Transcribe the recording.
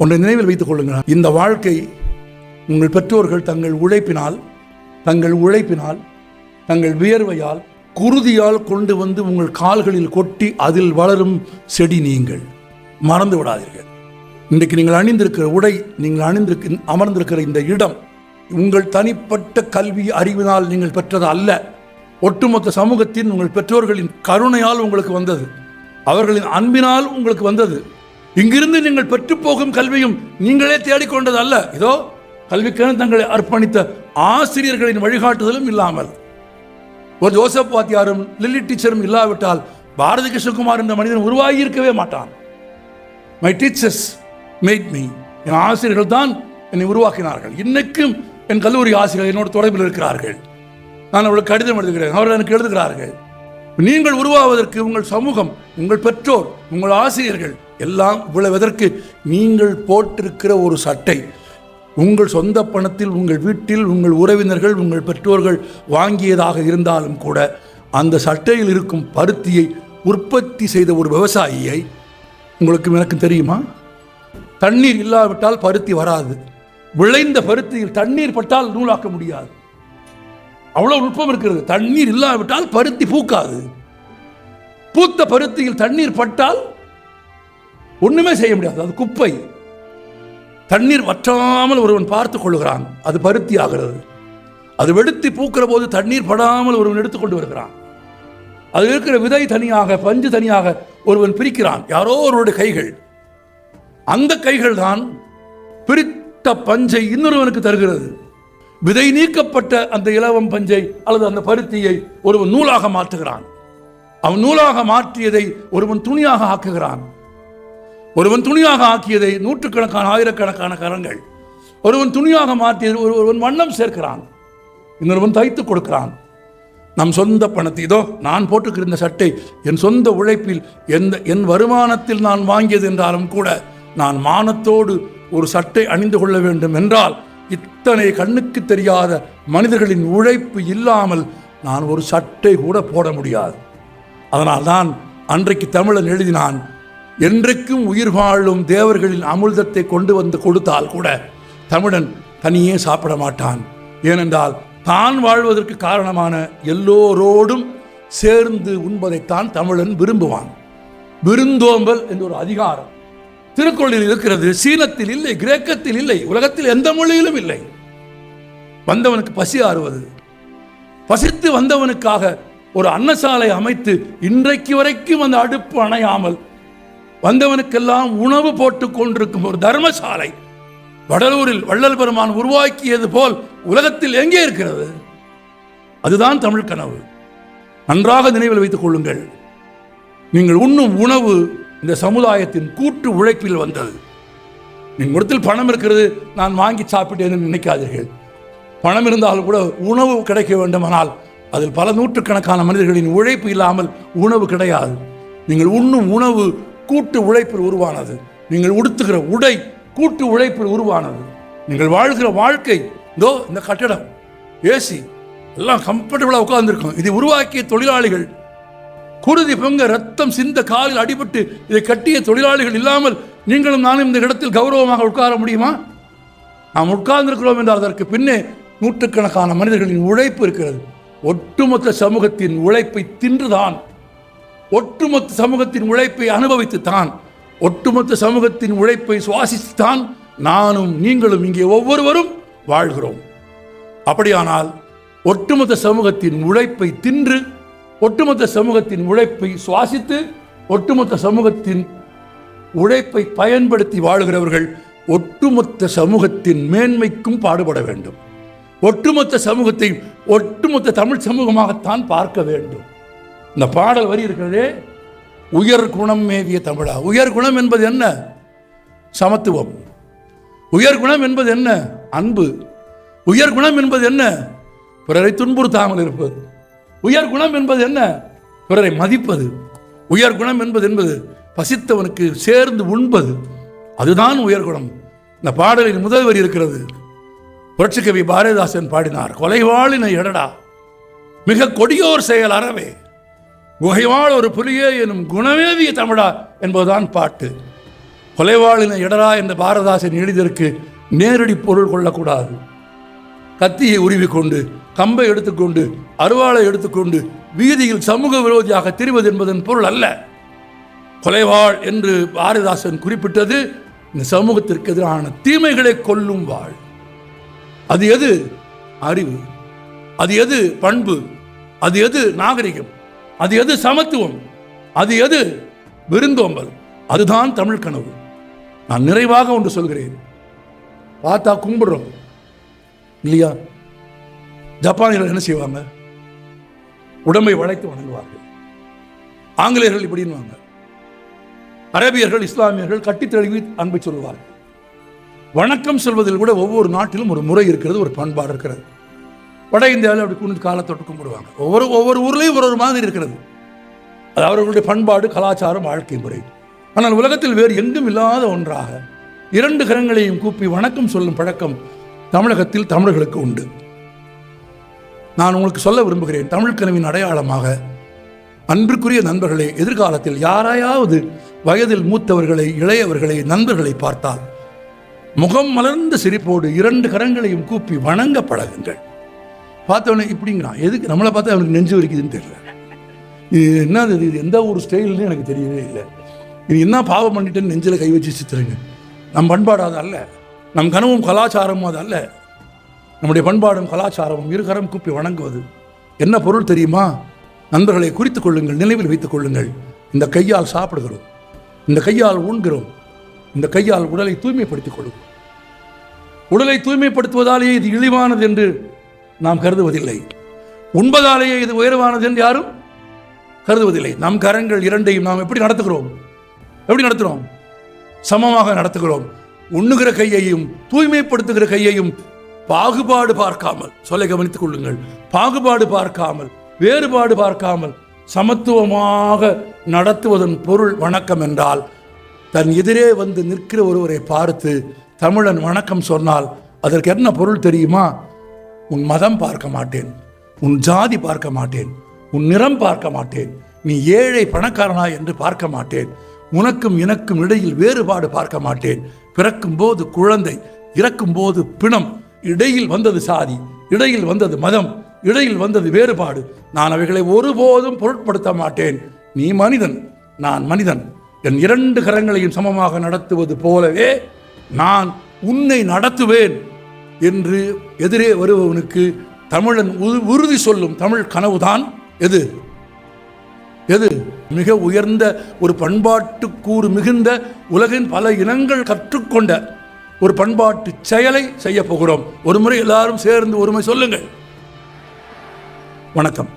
ஒன்றை நினைவில் வைத்துக் கொள்ளுங்கள். இந்த வாழ்க்கை உங்கள் பெற்றோர்கள் தங்கள் உழைப்பினால் தங்கள் உழைப்பினால் தங்கள் வியர்வையால் குருதியால் கொண்டு வந்து உங்கள் கால்களில் கொட்டி அதில் வளரும் செடி நீங்கள். மறந்து விடாதீர்கள். இன்றைக்கு நீங்கள் அணிந்திருக்கிற உடை நீங்கள் அணிந்திருக்க அமர்ந்திருக்கிற இந்த இடம் உங்கள் தனிப்பட்ட கல்வி அறிவினால் நீங்கள் பெற்றது அல்ல. ஒட்டுமொத்த சமூகத்தின் உங்கள் பெற்றோர்களின் கருணையால் உங்களுக்கு வந்தது. அவர்களின் அன்பினால் உங்களுக்கு வந்தது. இங்கிருந்து நீங்கள் பெற்றுப்போகும் கல்வியும் நீங்களே தேடிக்கொண்டது அல்ல இதோ கல்விக்கென தங்களை அர்ப்பணித்த ஆசிரியர்களின் வழிகாட்டுதலும் இல்லாமல். ஒரு ஜோசப் வாத்தியாரும் லில்லி டீச்சரும் இல்லாவிட்டால் பாரதி கிருஷ்ணகுமார் என்ற மனிதன் உருவாகி இருக்கவே மாட்டான். மை டீச்சர்ஸ் மேட் மீ என் ஆசிரியர்கள் தான் என்னை உருவாக்கினார்கள். இன்னைக்கும் என் கல்லூரி ஆசிரியர்கள் என்னோட தொடர்பில் இருக்கிறார்கள். நான் அவளுக்கு கடிதம் எழுதுகிறேன். அவர்கள் எனக்கு எழுதுகிறார்கள். நீங்கள் உருவாவதற்கு உங்கள் சமூகம் உங்கள் பெற்றோர் உங்கள் ஆசிரியர்கள் எல்லாம் விளைவதற்கு நீங்கள் போட்டிருக்கிற ஒரு சட்டை. உங்கள் சொந்த பணத்தில் உங்கள் வீட்டில் உங்கள் உறவினர்கள் உங்கள் பெற்றோர்கள் வாங்கியதாக இருந்தாலும் கூட அந்த சட்டையில் இருக்கும் பருத்தியை உற்பத்தி செய்த ஒரு விவசாயியை உங்களுக்கு எனக்கு தெரியுமா? தண்ணீர் இல்லாவிட்டால் பருத்தி வராது. விளைந்த பருத்தியில் தண்ணீர் பட்டால் நூலாக்க முடியாது. அவ்வளவு நுட்பம் இருக்கிறது. தண்ணீர் இல்லாவிட்டால் பருத்தி பூக்காது. பூத்த பருத்தியில் தண்ணீர் பட்டால் ஒன்றுமே செய்ய முடியாது. அது குப்பை. தண்ணீர் வற்றாமல் ஒருவன் பார்த்து கொள்ளுகிறான். அது பருத்தி ஆகிறது. அது வெடித்து பூக்கிற போது தண்ணீர் படாமல் ஒருவன் எடுத்துக்கொண்டு வருகிறான். அது இருக்கிற விதை தனியாக பஞ்சு தனியாக ஒருவன் பிரிக்கிறான். யாரோ ஒருவருடைய கைகள். அந்த கைகள் தான் பிரித்த பஞ்சை இன்னொருவனுக்கு தருகிறது. விதை நீக்கப்பட்ட அந்த இலவம் பஞ்சை அல்லது அந்த பருத்தியை ஒருவன் நூலாக மாற்றுகிறான். அவன் நூலாக மாற்றியதை ஒருவன் துணியாக ஆக்குகிறான். ஒருவன் துணியாக ஆக்கியதை நூற்றுக்கணக்கான ஆயிரக்கணக்கான கரங்கள். ஒருவன் துணியாக மாற்றியது ஒரு- ஒருவன் வண்ணம் சேர்க்கிறான். இன்னொருவன் தைத்து கொடுக்கிறான். நம் சொந்த பணத்தை இதோ நான் போட்டுக்கிற இந்த சட்டை என் சொந்த உழைப்பில் எந்த என் வருமானத்தில் நான் வாங்கியது என்றாலும் கூட நான் மானத்தோடு ஒரு சட்டை அணிந்து கொள்ள வேண்டும் என்றால் இத்தனை கண்ணுக்கு தெரியாத மனிதர்களின் உழைப்பு இல்லாமல் நான் ஒரு சட்டை கூட போட முடியாது. அதனால்தான் அன்றைக்கு தமிழன் எழுதினான் என்றைக்கும் உயிர் வாழும் தேவர்களின் அமிர்தத்தை கொண்டு வந்து கொடுத்தால் கூட தமிழன் தனியே சாப்பிட மாட்டான். ஏனென்றால் தான் வாழ்வதற்கு காரணமான எல்லோரோடும் சேர்ந்து உண்பதைத்தான் தமிழன் விரும்புவான். விருந்தோம்பல் என்ற ஒரு அதிகாரம் திருக்குறளில் இருக்கிறது. சீனத்தில் இல்லை கிரேக்கத்தில் இல்லை உலகத்தில் எந்த மொழியிலும் இல்லை. வந்தவனுக்கு பசி ஆறுவது. பசித்து வந்தவனுக்காக ஒரு அன்னசாலை அமைத்து இன்றைக்கு வரைக்கும் அந்த அடுப்பு அணையாமல் வந்தவனுக்கெல்லாம் உணவு போட்டுக் கொண்டிருக்கும் ஒரு தர்மசாலை. வடலூரில் வள்ளல் பெருமான் உருவாக்கியது போல் உலகத்தில் எங்கே இருக்கிறது? அதுதான் தமிழ் கனவு. நன்றாக நினைவில் வைத்துக் கொள்ளுங்கள். நீங்கள் உண்ணும் உணவு இந்த சமுதாயத்தின் கூட்டு உழைப்பில் வந்தது. நீங்கள் இடத்தில் பணம் இருக்கிறது நான் வாங்கி சாப்பிட்டேன் நினைக்காதீர்கள். பணம் இருந்தாலும் கூட உணவு கிடைக்க வேண்டுமானால் அதில் பல நூற்றுக்கணக்கான மனிதர்களின் உழைப்பு இல்லாமல் உணவு கிடையாது. நீங்கள் உண்ணும் உணவு கூட்டு உழைப்பில் உருவானது. நீங்கள் உடுத்துகிற உடை கூட்டு உழைப்பில் உருவானது. நீங்கள் வாழ்கிற வாழ்க்கை இதோ இந்த கட்டடம் ஏசி எல்லாம் கம்ஃபர்டபுளாக உட்கார்ந்துருக்கும். இதை உருவாக்கிய தொழிலாளிகள் குருதி பொங்க ரத்தம் சிந்த காலில் அடிபட்டு இதை கட்டிய தொழிலாளிகள் இல்லாமல் நீங்களும் நானும் இந்த இடத்தில் கௌரவமாக உட்கார முடியுமா? நாம் உட்கார்ந்திருக்கிறோம் என்றால் அதற்கு பின்னே நூற்றுக்கணக்கான மனிதர்களின் உழைப்பு இருக்கிறது. ஒட்டுமொத்த சமூகத்தின் உழைப்பை தின்றுதான் ஒட்டுமொத்த சமூகத்தின் உழைப்பை அனுபவித்துத்தான் ஒட்டுமொத்த சமூகத்தின் உழைப்பை சுவாசித்துத்தான் நானும் நீங்களும் இங்கே ஒவ்வொருவரும் வாழ்கிறோம். அப்படியானால் ஒட்டுமொத்த சமூகத்தின் உழைப்பை தின்று ஒட்டுமொத்த சமூகத்தின் உழைப்பை சுவாசித்து ஒட்டுமொத்த சமூகத்தின் உழைப்பை பயன்படுத்தி வாழுகிறவர்கள் ஒட்டுமொத்த சமூகத்தின் மேன்மைக்கும் பாடுபட வேண்டும். ஒட்டுமொத்த சமூகத்தை ஒட்டுமொத்த தமிழ் சமூகமாகத்தான் பார்க்க வேண்டும். இந்த பாடல் வரி இருக்கிறதே உயர் குணம் மேவிய தமிழா. உயர் குணம் என்பது என்ன? சமத்துவம். உயர் குணம் என்பது என்ன? அன்பு. உயர் குணம் என்பது என்ன? பிறரை துன்புறுத்தாமல் இருப்பது. உயர் குணம் என்பது என்ன? பிறரை மதிப்பது. உயர் குணம் என்பது என்பது பசித்தவனுக்கு சேர்ந்து உண்பது. அதுதான் உயர்குணம் இந்த பாடலின் முதல் வரி இருக்கிறது. புரட்சிக்கவி பாரதிதாசன் பாடினார் கொலைவாளினை எடடா. மிக கொடியோர் செயல் அறவே. குகைவாள் ஒரு புலியே எனும் குணமேவிய தமிழா என்பதுதான் பாட்டு. கொலைவாளின இடரா என்ற பாரதாசன் எழுதியதற்கு நேரடி பொருள் கொள்ளக்கூடாது. கத்தியை உருவிக்கொண்டு கம்பை எடுத்துக்கொண்டு அருவாளை எடுத்துக்கொண்டு வீதியில் சமூக விரோதியாக திரிவது என்பதன் பொருள் அல்ல. கொலைவாள் என்று பாரதிதாசன் குறிப்பிட்டது இந்த சமூகத்திற்கு எதிரான தீமைகளை கொல்லும் வாழ் அது எது? அறிவு. அது எது? பண்பு. அது எது? நாகரிகம். அது எது சமத்துவம்? அது எது விருந்தோம்பல்? அதுதான் தமிழ் கனவு. நான் நிறைவாக ஒன்று சொல்கிறேன். பார்த்தா கும்பிடுறோம். இல்லையா? ஜப்பானியர்கள் என்ன செய்வாங்க? உடம்பை வளைத்து வணங்குவார்கள். ஆங்கிலேயர்கள் இப்படின்வாங்க அரேபியர்கள் இஸ்லாமியர்கள் கட்டித் தழுவி அன்பை சொல்லுவார்கள். வணக்கம் சொல்வதில் கூட ஒவ்வொரு நாட்டிலும் ஒரு முறை இருக்கிறது ஒரு பண்பாடு இருக்கிறது. வட இந்தியாவில் அப்படி குனிந்து காலத்தொட்டு கும்பிடுவாங்க. ஒவ்வொரு ஒவ்வொரு ஊர்லேயும் ஒரு ஒரு மாதிரி இருக்கிறது. அது அவர்களுடைய பண்பாடு கலாச்சாரம் வாழ்க்கை முறை. ஆனால் உலகத்தில் வேறு எங்கும் இல்லாத ஒன்றாக இரண்டு கரங்களையும் கூப்பி வணக்கம் சொல்லும் பழக்கம் தமிழகத்தில் தமிழர்களுக்கு உண்டு. நான் உங்களுக்கு சொல்ல விரும்புகிறேன் தமிழ் கனவின் அடையாளமாக அன்பிற்குரிய நண்பர்களே எதிர்காலத்தில் யாரையாவது வயதில் மூத்தவர்களை இளையவர்களை நண்பர்களை பார்த்தால் முகம் மலர்ந்த சிரிப்போடு இரண்டு கரங்களையும் கூப்பி வணங்க பழகுங்கள். பார்த்தவொடனே இப்படிங்கிறான். எதுக்கு? நம்மளை பார்த்தா அவனுக்கு நெஞ்சு வலிக்குதுன்னு தெரியல. இது என்னது இது? இது எந்த ஒரு ஸ்டைல்னு எனக்கு தெரியவே இல்லை. இது என்ன பாவம் பண்ணிட்டேன்னு நெஞ்சில் கை வச்சு சித்துருங்க. நம் பண்பாடு அது அல்ல. நம் கனவும் கலாச்சாரமும் அது அல்ல. நம்முடைய பண்பாடும் கலாச்சாரமும் இருகரம் கூப்பி வணங்குவது. என்ன பொருள் தெரியுமா? நண்பர்களை குறித்துக் கொள்ளுங்கள் நினைவில் வைத்துக் கொள்ளுங்கள். இந்த கையால் சாப்பிடுகிறோம். இந்த கையால் ஊண்கிறோம் இந்த கையால் உடலை தூய்மைப்படுத்திக் கொள்ளும். உடலை தூய்மைப்படுத்துவதாலேயே இது இழிவானது என்று நாம் கருதுவதில்லை. உண்பதாலேயே இது உயர்வானது என்று யாரும் கருதுவதில்லை. நம் கரங்கள் இரண்டையும் நாம் எப்படி நடத்துகிறோம்? எப்படி நடத்துகிறோம்? சமமாக நடத்துகிறோம். உண்ணுகிற கையையும் தூய்மைப்படுத்துகிற கையையும் பாகுபாடு பார்க்காமல் சொல்லை கவனித்துக் கொள்ளுங்கள். பாகுபாடு பார்க்காமல் வேறுபாடு பார்க்காமல் சமத்துவமாக நடத்துவதன் பொருள் வணக்கம் என்றால் தன் எதிரே வந்து நிற்கிற ஒருவரை பார்த்து தமிழன் வணக்கம் சொன்னால் அதற்கு என்ன பொருள் தெரியுமா? உன் மதம் பார்க்க மாட்டேன். உன் ஜாதி பார்க்க மாட்டேன். உன் நிறம் பார்க்க மாட்டேன். நீ ஏழை பணக்காரனா என்று பார்க்க மாட்டேன். உனக்கும் எனக்கும் இடையில் வேறுபாடு பார்க்க மாட்டேன். பிறக்கும் போது குழந்தை இறக்கும் போது பிணம் இடையில் வந்தது சாதி இடையில் வந்தது மதம் இடையில் வந்தது வேறுபாடு. நான் அவைகளை ஒருபோதும் பொருட்படுத்த மாட்டேன். நீ மனிதன் நான் மனிதன். என் இரண்டு கரங்களையும் சமமாக நடத்துவது போலவே நான் உன்னை நடத்துவேன். என்று எதிரே வருபவனுக்கு தமிழன் உறுதி சொல்லும் தமிழ் கனவுதான் எது? எது? மிக உயர்ந்த ஒரு பண்பாட்டு கூறு மிகுந்த உலகின் பல இனங்கள் கற்றுக்கொண்ட ஒரு பண்பாட்டு செயலை செய்ய போகிறோம். ஒரு முறை எல்லாரும் சேர்ந்து ஒருமை சொல்லுங்கள். வணக்கம்.